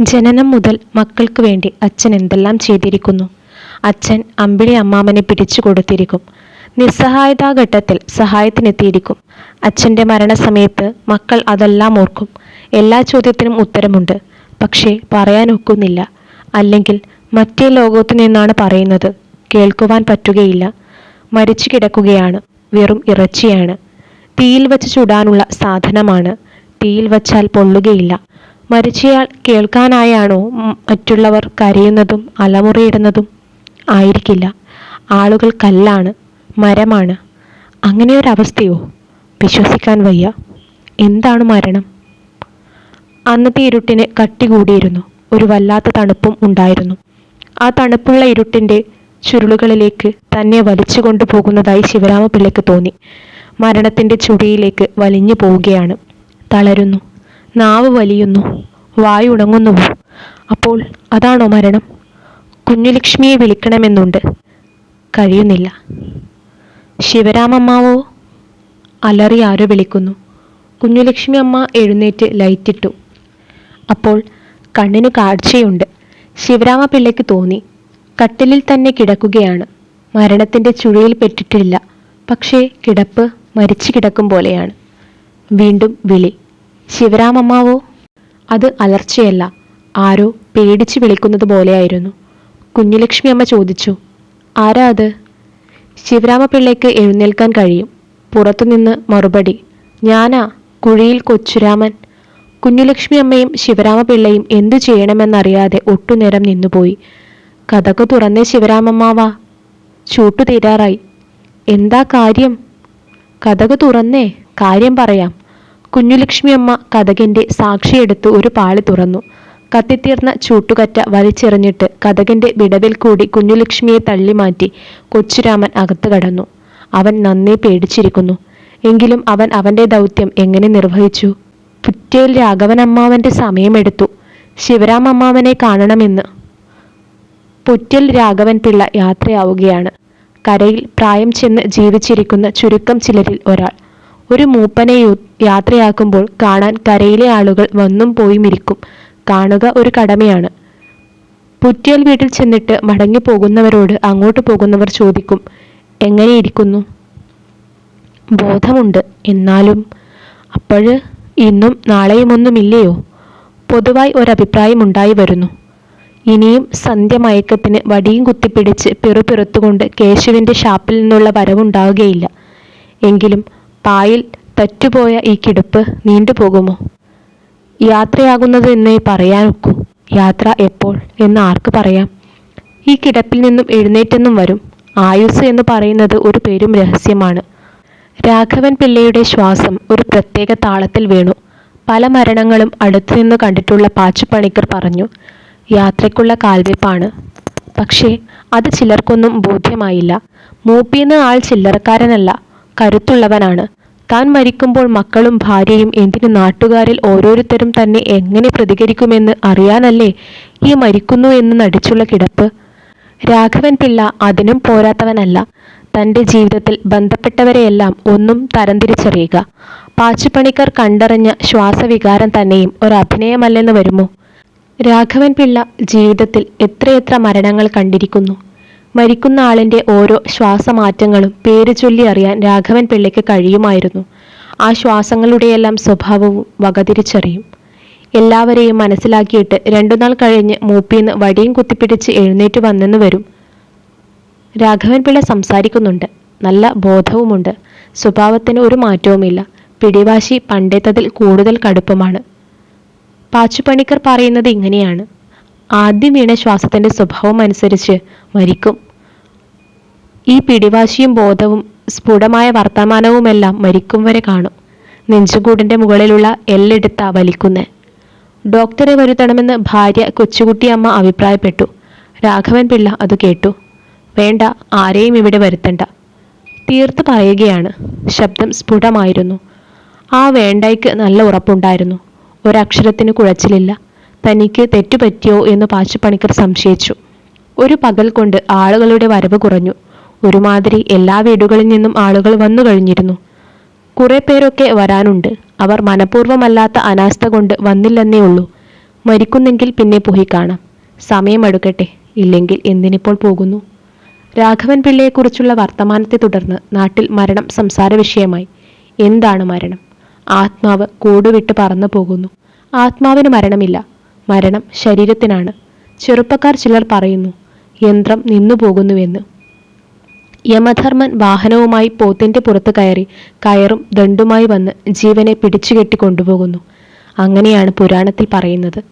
ജനനം മുതൽ മക്കൾക്ക് വേണ്ടി അച്ഛൻ എന്തെല്ലാം ചെയ്തിരിക്കുന്നു? അച്ഛൻ അമ്പിളി അമ്മാമനെ പിടിച്ചു കൊടുത്തിരിക്കും. നിസ്സഹായതാ ഘട്ടത്തിൽ സഹായത്തിനെത്തിയിരിക്കും. അച്ഛന്റെ മരണസമയത്ത് മക്കൾ അതെല്ലാം ഓർക്കും. എല്ലാ ചോദ്യത്തിനും ഉത്തരമുണ്ട്. പക്ഷേ പറയാനൊക്കുന്നില്ല അല്ലെങ്കിൽ മറ്റേ ലോകത്തു നിന്നാണ് പറയുന്നത്. കേൾക്കുവാൻ പറ്റുകയില്ല. മരിച്ചു കിടക്കുകയാണ്. വെറും ഇറച്ചിയാണ്. തീയിൽ വച്ച് ചുടാനുള്ള സാധനമാണ്. തീയിൽ വച്ചാൽ പൊള്ളുകയില്ല. മരിച്ചയാൾ കേൾക്കാനായാണോ മറ്റുള്ളവർ കരയുന്നതും അലമുറയിടുന്നതും ആയിരിക്കില്ല. ആളുകൾ കല്ലാണ് മരമാണ്. അങ്ങനെയൊരവസ്ഥയോ? വിശ്വസിക്കാൻ വയ്യ. എന്താണ് മരണം? അന്നത്തെ ഇരുട്ടിന് കട്ടി കൂടിയിരുന്നു. ഒരു വല്ലാത്ത തണുപ്പും ഉണ്ടായിരുന്നു. ആ തണുപ്പുള്ള ഇരുട്ടിന്റെ ചുരുളുകളിലേക്ക് തന്നെ വലിച്ചു കൊണ്ടുപോകുന്നതായി ശിവരാമപിള്ളയ്ക്ക് തോന്നി. മരണത്തിന്റെ ചുടിയിലേക്ക് വലിഞ്ഞു പോവുകയാണ്. തളരുന്നു. നാവ് വലിയുന്നു വായുണങ്ങുന്നുവോ അപ്പോൾ അതാണോ മരണം? കുഞ്ഞുലക്ഷ്മിയെ വിളിക്കണമെന്നുണ്ട്. കഴിയുന്നില്ല. ശിവരാമമ്മാവോ? അലറി ആരോ വിളിക്കുന്നു. കുഞ്ഞുലക്ഷ്മി അമ്മ എഴുന്നേറ്റ് ലൈറ്റിട്ടു. അപ്പോൾ കണ്ണിന് കാഴ്ചയുണ്ട്. ശിവരാമ പിള്ളയ്ക്ക് തോന്നി. കട്ടിലിൽ തന്നെ കിടക്കുകയാണ്. മരണത്തിന്റെ ചുഴിയിൽ പെട്ടിട്ടില്ല. പക്ഷേ കിടപ്പ് മരിച്ചു കിടക്കും പോലെയാണ്. വീണ്ടും വിളി. ശിവരാമമ്മാവോ? അത് അലർച്ചയല്ല. ആരോ പേടിച്ച് വിളിക്കുന്നത് പോലെയായിരുന്നു. കുഞ്ഞുലക്ഷ്മി അമ്മ ചോദിച്ചു ആരാ അത്? ശിവരാമപിള്ളയ്ക്ക് എഴുന്നേൽക്കാൻ കഴിയും. പുറത്തുനിന്ന് മറുപടി ഞാനാ കുഴിയിൽ കൊച്ചുരാമൻ. കുഞ്ഞുലക്ഷ്മി അമ്മയും ശിവരാമപിള്ളയും എന്തു ചെയ്യണമെന്നറിയാതെ ഒട്ടുനേരം നിന്നുപോയി. കഥക്ക് തുറന്നേ ശിവരാമമ്മാവാ ചൂട്ടു തീരാറായി എന്താ കാര്യം? കഥക് തുറന്നേ കാര്യം പറയാം. കുഞ്ഞുലക്ഷ്മി അമ്മ കഥകിന്റെ സാക്ഷിയെടുത്ത് ഒരു പാളി തുറന്നു. കത്തിത്തീർന്ന ചൂട്ടുകറ്റ വലിച്ചെറിഞ്ഞിട്ട് കഥകിന്റെ വിടവിൽ കൂടി കുഞ്ഞുലക്ഷ്മിയെ തള്ളിമാറ്റി കൊച്ചുരാമൻ അകത്ത് കടന്നു. അവൻ നന്നേ പേടിച്ചിരിക്കുന്നു. എങ്കിലും അവൻ അവന്റെ ദൗത്യം എങ്ങനെ നിർവഹിച്ചു? പുറ്റേൽ രാഘവൻ അമ്മാവന്റെ സമയമെടുത്തു. ശിവരാം അമ്മാവനെ കാണണമെന്ന്. പുറ്റൽ രാഘവൻ പിള്ള യാത്രയാവുകയാണ്. കരയിൽ പ്രായം ചെന്ന് ജീവിച്ചിരിക്കുന്ന ചുരുക്കം ചിലരിൽ ഒരാൾ. ഒരു മൂപ്പനെ യാത്രയാക്കുമ്പോൾ കാണാൻ കരയിലെ ആളുകൾ വന്നും പോയും ഇരിക്കും. കാണുക ഒരു കടമയാണ്. പുറ്റിയൽ വീട്ടിൽ ചെന്നിട്ട് മടങ്ങി പോകുന്നവരോട് അങ്ങോട്ട് പോകുന്നവർ ചോദിക്കും എങ്ങനെ ഇരിക്കുന്നു ബോധമുണ്ട്. എന്നാലും അപ്പോഴ് ഇന്നും നാളെയുമൊന്നുമില്ലയോ? പൊതുവായി ഒരഭിപ്രായം ഉണ്ടായി വരുന്നു. ഇനിയും സന്ധ്യ മയക്കത്തിന് വടിയും കുത്തിപ്പിടിച്ച് പിറുപിറുത്തുകൊണ്ട് കേശുവിന്റെ ഷാപ്പിൽ നിന്നുള്ള വരവുണ്ടാവുകയില്ല എങ്കിലും പായിൽ തറ്റുപോയ ഈ കിടപ്പ് നീണ്ടുപോകുമോ? യാത്രയാകുന്നത് എന്നേ പറയാനൊക്കൂ. യാത്ര എപ്പോൾ എന്ന് ആർക്ക് പറയാം? ഈ കിടപ്പിൽ നിന്നും എഴുന്നേറ്റെന്നും വരും. ആയുസ് എന്ന് പറയുന്നത് ഒരു പേരും രഹസ്യമാണ്. രാഘവൻ പിള്ളയുടെ ശ്വാസം ഒരു പ്രത്യേക താളത്തിൽ വീണു. പല മരണങ്ങളും അടുത്തുനിന്ന് കണ്ടിട്ടുള്ള പാച്ചുപണിക്കർ പറഞ്ഞു യാത്രയ്ക്കുള്ള കാൽവെപ്പാണ്. പക്ഷേ അത് ചിലർക്കൊന്നും ബോധ്യമായില്ല. മൂപ്പീന്ന് ആൾ ചില്ലറക്കാരനല്ല കരുത്തുള്ളവനാണ്. താൻ മരിക്കുമ്പോൾ മക്കളും ഭാര്യയും എന്തിന് നാട്ടുകാരിൽ ഓരോരുത്തരും തന്നെ എങ്ങനെ പ്രതികരിക്കുമെന്ന് അറിയാനല്ലേ ഈ മരിക്കുന്നു എന്ന് നടിച്ചുള്ള കിടപ്പ്? രാഘവൻ പിള്ള അതിനും പോരാത്തവനല്ല. തന്റെ ജീവിതത്തിൽ ബന്ധപ്പെട്ടവരെയെല്ലാം ഒന്നും തരംതിരിച്ചറിയുക. പാച്ചുപണിക്കർ കണ്ടറിഞ്ഞ ശ്വാസവികാരം തന്നെയും ഒരു അഭിനയമല്ലെന്ന് വരുമോ? രാഘവൻ പിള്ള ജീവിതത്തിൽ എത്രയെത്ര മരണങ്ങൾ കണ്ടിരിക്കുന്നു? മരിക്കുന്ന ആളിന്റെ ഓരോ ശ്വാസമാറ്റങ്ങളും പേര് ചൊല്ലി അറിയാൻ രാഘവൻ പിള്ളയ്ക്ക് കഴിയുമായിരുന്നു. ആ ശ്വാസങ്ങളുടെയെല്ലാം സ്വഭാവവും വകതിരിച്ചറിയും. എല്ലാവരെയും മനസ്സിലാക്കിയിട്ട് രണ്ടു രണ്ടുനാൾ കഴിഞ്ഞ് മൂപ്പിന്ന് വടിയും കുത്തിപ്പിടിച്ച് എഴുന്നേറ്റ് വന്നെന്ന് വരും. രാഘവൻ പിള്ള സംസാരിക്കുന്നുണ്ട്. നല്ല ബോധവുമുണ്ട്. സ്വഭാവത്തിന് ഒരു മാറ്റവുമില്ല. പിടിവാശി പണ്ടേത്തതിൽ കൂടുതൽ കടുപ്പമാണ്. പാച്ചുപണിക്കർ പറയുന്നത് ഇങ്ങനെയാണ്. ആദ്യം വീണ ശ്വാസത്തിന്റെ സ്വഭാവം അനുസരിച്ച് മരിക്കും. ഈ പിടിവാശിയും ബോധവും സ്ഫുടമായ വർത്തമാനവുമെല്ലാം മരിക്കും വരെ കാണും. നെഞ്ചുകൂടിന്റെ മുകളിലുള്ള എല്ലെടുത്ത വലിക്കുന്നെ. ഡോക്ടറെ വരുത്തണമെന്ന് ഭാര്യ കൊച്ചുകുട്ടിയമ്മ അഭിപ്രായപ്പെട്ടു. രാഘവൻ പിള്ള അത് കേട്ടു. വേണ്ട ആരെയും ഇവിടെ വരുത്തണ്ട. തീർത്ത് പറയുകയാണ്. ശബ്ദം സ്ഫുടമായിരുന്നു. ആ വേണ്ടയ്ക്ക് നല്ല ഉറപ്പുണ്ടായിരുന്നു. ഒരക്ഷരത്തിന് കുഴച്ചിലില്ല. തനിക്ക് തെറ്റുപറ്റിയോ എന്ന് പാച്ചുപണിക്കർ സംശയിച്ചു. ഒരു പകൽ കൊണ്ട് ആളുകളുടെ വരവ് കുറഞ്ഞു. ഒരുമാതിരി എല്ലാ വീടുകളിൽ നിന്നും ആളുകൾ വന്നു കഴിഞ്ഞിരുന്നു. കുറേ പേരൊക്കെ വരാനുണ്ട്. അവർ മനഃപൂർവമല്ലാത്ത അനാസ്ഥ കൊണ്ട് വന്നില്ലെന്നേ ഉള്ളൂ. മരിക്കുന്നെങ്കിൽ പിന്നെ പോയി കാണാം. സമയമെടുക്കട്ടെ. ഇല്ലെങ്കിൽ എന്തിനിപ്പോൾ പോകുന്നു? രാഘവൻ പിള്ളയെക്കുറിച്ചുള്ള വർത്തമാനത്തെ തുടർന്ന് നാട്ടിൽ മരണം സംസാര വിഷയമായി. എന്താണ് മരണം? ആത്മാവ് കൂടുവിട്ട് പറന്നു പോകുന്നു. ആത്മാവിന് മരണമില്ല. മരണം ശരീരത്തിനാണ്. ചെറുപ്പക്കാർ ചിലർ പറയുന്നു യന്ത്രം നിന്നു പോകുന്നുവെന്ന്. യമധർമ്മൻ വാഹനവുമായി പോത്തിന്റെ പുറത്ത് കയറി കയറും ദണ്ടുമായി വന്ന് ജീവനെ പിടിച്ചുകെട്ടി കൊണ്ടുപോകുന്നു അങ്ങനെയാണ് പുരാണത്തിൽ പറയുന്നത്.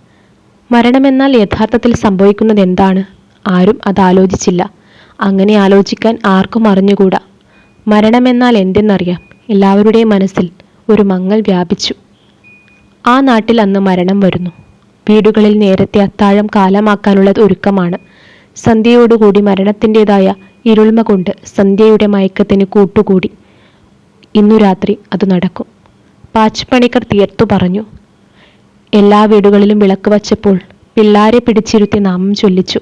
മരണമെന്നാൽ യഥാർത്ഥത്തിൽ സംഭവിക്കുന്നത് എന്താണ്? ആരും അത് ആലോചിച്ചില്ല. അങ്ങനെ ആലോചിക്കാൻ ആർക്കും അറിഞ്ഞുകൂടാ. മരണമെന്നാൽ എന്തെന്നറിയാം? എല്ലാവരുടെയും മനസ്സിൽ ഒരു മങ്ങൽ വ്യാപിച്ചു. ആ നാട്ടിൽ അന്ന് മരണം വരുന്നു. വീടുകളിൽ നേരത്തെ അത്താഴം കാലമാക്കാനുള്ള ഒരുക്കമാണ്. സന്ധ്യയോടുകൂടി മരണത്തിന്റെതായ ഇരുൾമ കൊണ്ട് സന്ധ്യയുടെ മയക്കത്തിന് കൂട്ടുകൂടി. ഇന്നു രാത്രി അത് നടക്കും. പാച്ചപ്പണിക്കർ തീർത്തു പറഞ്ഞു. എല്ലാ വീടുകളിലും വിളക്ക് വച്ചപ്പോൾ പിള്ളാരെ പിടിച്ചിരുത്തി നാമം ചൊല്ലിച്ചു.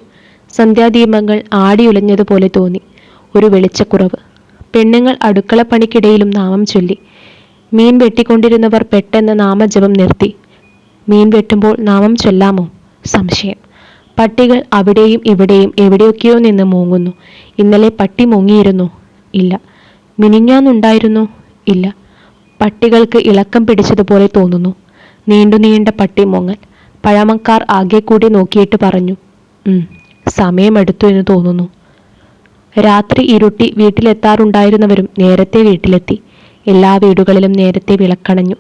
സന്ധ്യാദീപങ്ങൾ ആടിയുലഞ്ഞതുപോലെ തോന്നി. ഒരു വെളിച്ചക്കുറവ്. പെണ്ണുങ്ങൾ അടുക്കളപ്പണിക്കിടയിലും നാമം ചൊല്ലി. മീൻ വെട്ടിക്കൊണ്ടിരുന്നവർ പെട്ടെന്ന് നാമജപം നിർത്തി. മീൻ വെട്ടുമ്പോൾ നാമം ചൊല്ലാമോ? സംശയം. പട്ടികൾ അവിടെയും ഇവിടെയും എവിടെയൊക്കെയോ നിന്ന് മൂങ്ങുന്നു. ഇന്നലെ പട്ടി മുങ്ങിയിരുന്നു? ഇല്ല. മിനിഞ്ഞാന്നുണ്ടായിരുന്നു? ഇല്ല. പട്ടികൾക്ക് ഇളക്കം പിടിച്ചതുപോലെ തോന്നുന്നു. നീണ്ടു നീണ്ട പട്ടി മൂങ്ങൽ. പഴമക്കാർ ആകെ കൂടി നോക്കിയിട്ട് പറഞ്ഞു "ഉം, സമയമെടുത്തു എന്ന് തോന്നുന്നു. രാത്രി ഇരുട്ടി വീട്ടിലെത്താറുണ്ടായിരുന്നവരും നേരത്തെ വീട്ടിലെത്തി. എല്ലാ വീടുകളിലും നേരത്തെ വിളക്കണഞ്ഞു.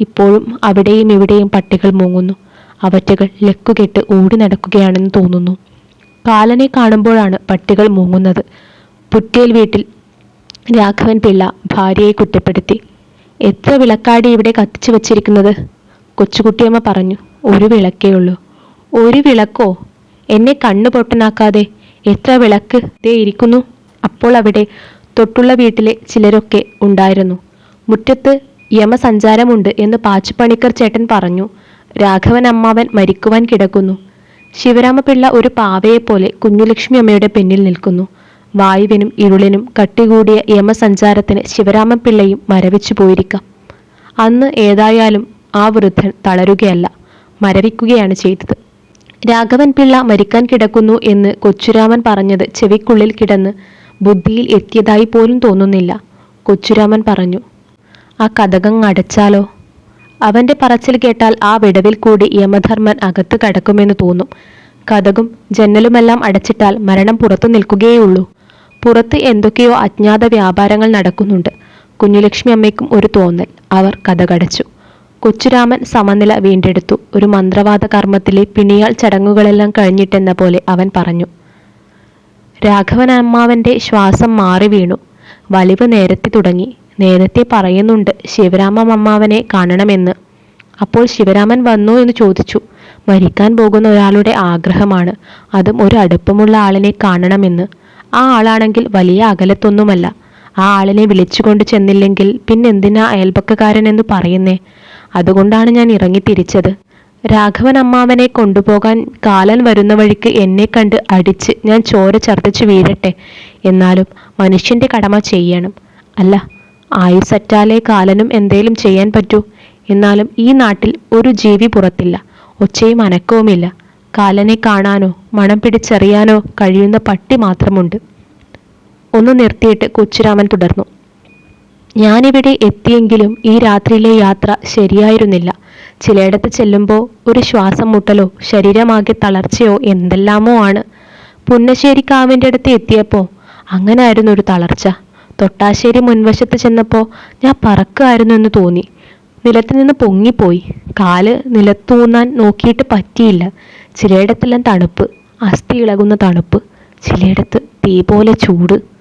ഇപ്പോഴും അവിടെയും ഇവിടെയും പട്ടികൾ മൂങ്ങുന്നു. അവറ്റകൾ ലക്കുകെട്ട് ഓടി നടക്കുകയാണെന്ന് തോന്നുന്നു. കാലനെ കാണുമ്പോഴാണ് പട്ടികൾ മൂങ്ങുന്നത്. പുറ്റേൽ വീട്ടിൽ രാഘവൻ പിള്ള ഭാര്യയെ കുറ്റപ്പെടുത്തി. എത്ര വിളക്കാടി ഇവിടെ കത്തിച്ചു വച്ചിരിക്കുന്നത്? കൊച്ചുകുട്ടിയമ്മ പറഞ്ഞു. ഒരു വിളക്കേ ഉള്ളൂ. ഒരു വിളക്കോ? എന്നെ കണ്ണു പൊട്ടനാക്കാതെ എത്ര വിളക്ക് ദേ ഇരിക്കുന്നു? അപ്പോൾ അവിടെ തൊട്ടുള്ള വീട്ടിലെ ചിലരൊക്കെ ഉണ്ടായിരുന്നു. മുറ്റത്ത് യമസഞ്ചാരമുണ്ട് എന്ന് പാച്ചുപണിക്കർ ചേട്ടൻ പറഞ്ഞു. രാഘവൻ അമ്മാവൻ മരിക്കുവാൻ കിടക്കുന്നു. ശിവരാമപിള്ള ഒരു പാവയെപ്പോലെ കുഞ്ഞുലക്ഷ്മി അമ്മയുടെ പിന്നിൽ നിൽക്കുന്നു. വായുവിനും ഇരുളിനും കട്ടികൂടിയ യമസഞ്ചാരത്തിന് ശിവരാമപിള്ളയും മരവിച്ചു പോയിരിക്കാം. അന്ന് ഏതായാലും ആ വൃദ്ധൻ തളരുകയല്ല മരവിക്കുകയാണ് ചെയ്തത്. രാഘവൻ പിള്ള മരിക്കാൻ കിടക്കുന്നു എന്ന് കൊച്ചുരാമൻ പറഞ്ഞത് ചെവിക്കുള്ളിൽ കിടന്ന് ബുദ്ധിയിൽ എത്തിയതായി പോലും തോന്നുന്നില്ല. കൊച്ചുരാമൻ പറഞ്ഞു ആ കഥകങ് അടച്ചാലോ? അവന്റെ പറച്ചിൽ കേട്ടാൽ ആ വിടവിൽ കൂടി യമധർമ്മൻ അകത്ത് കടക്കുമെന്ന് തോന്നും. കഥകും ജന്നലുമെല്ലാം അടച്ചിട്ടാൽ മരണം പുറത്തു നിൽക്കുകയുള്ളൂ പുറത്ത് എന്തൊക്കെയോ അജ്ഞാത വ്യാപാരങ്ങൾ നടക്കുന്നുണ്ട്. കുഞ്ഞുലക്ഷ്മി അമ്മയ്ക്കും ഒരു തോന്നൽ. അവർ കഥകടച്ചു കൊച്ചുരാമൻ സമനില വീണ്ടെടുത്തു. ഒരു മന്ത്രവാദ കർമ്മത്തിലെ പിണിയാൾ ചടങ്ങുകളെല്ലാം കഴിഞ്ഞിട്ടെന്ന പോലെ അവൻ പറഞ്ഞു. രാഘവൻ അമ്മാവന്റെ ശ്വാസം മാറി വീണു. വലിവ് നേരത്തെ തുടങ്ങി. നേരത്തെ പറയുന്നുണ്ട് ശിവരാമ അമ്മാവനെ കാണണമെന്ന്. അപ്പോൾ ശിവരാമൻ വന്നു എന്ന് ചോദിച്ചു. മരിക്കാൻ പോകുന്ന ഒരാളുടെ ആഗ്രഹമാണ്. അതും ഒരു അടുപ്പമുള്ള ആളിനെ കാണണമെന്ന്. ആ ആളാണെങ്കിൽ വലിയ അകലത്തൊന്നുമല്ല. ആ ആളിനെ വിളിച്ചുകൊണ്ട് ചെന്നില്ലെങ്കിൽ പിന്നെന്തിനാ അയൽപക്കക്കാരൻ എന്ന് പറയുന്നേ? അതുകൊണ്ടാണ് ഞാൻ ഇറങ്ങി തിരിച്ചത്. രാഘവൻ അമ്മാവനെ കൊണ്ടുപോകാൻ കാലൻ വരുന്ന വഴിക്ക് എന്നെ കണ്ട് അടിച്ച് ഞാൻ ചോര ചർത്തിച്ച് വീഴട്ടെ. എന്നാലും മനുഷ്യന്റെ കടമ ചെയ്യണം. അല്ല ആയുസറ്റാലേ കാലനും എന്തേലും ചെയ്യാൻ പറ്റൂ. എന്നാലും ഈ നാട്ടിൽ ഒരു ജീവി പുറത്തില്ല. ഒച്ചയും അനക്കവുമില്ല. കാലനെ കാണാനോ മണം പിടിച്ചറിയാനോ കഴിയുന്ന പട്ടി മാത്രമുണ്ട്. ഒന്ന് നിർത്തിയിട്ട് കൊച്ചുരാമൻ തുടർന്നു. ഞാനിവിടെ എത്തിയെങ്കിലും ഈ രാത്രിയിലെ യാത്ര ശരിയായിരുന്നില്ല. ചിലയിടത്ത് ചെല്ലുമ്പോൾ ഒരു ശ്വാസം മുട്ടലോ ശരീരമാകെ തളർച്ചയോ എന്തെല്ലാമോ ആണ്. പുന്നശ്ശേരിക്കാവിന്റെ അടുത്ത് എത്തിയപ്പോൾ അങ്ങനായിരുന്നു ഒരു തളർച്ച. തൊട്ടാശ്ശേരി മുൻവശത്ത് ചെന്നപ്പോൾ ഞാൻ പറക്കുമായിരുന്നു എന്ന് തോന്നി. നിലത്ത് നിന്ന് പൊങ്ങിപ്പോയി. കാൽ നിലത്തൂന്നാൻ നോക്കിയിട്ട് പറ്റിയില്ല. ചിലയിടത്തെല്ലാം തണുപ്പ്. അസ്ഥി ഇളകുന്ന തണുപ്പ്. ചിലയിടത്ത് തീ പോലെ ചൂട്.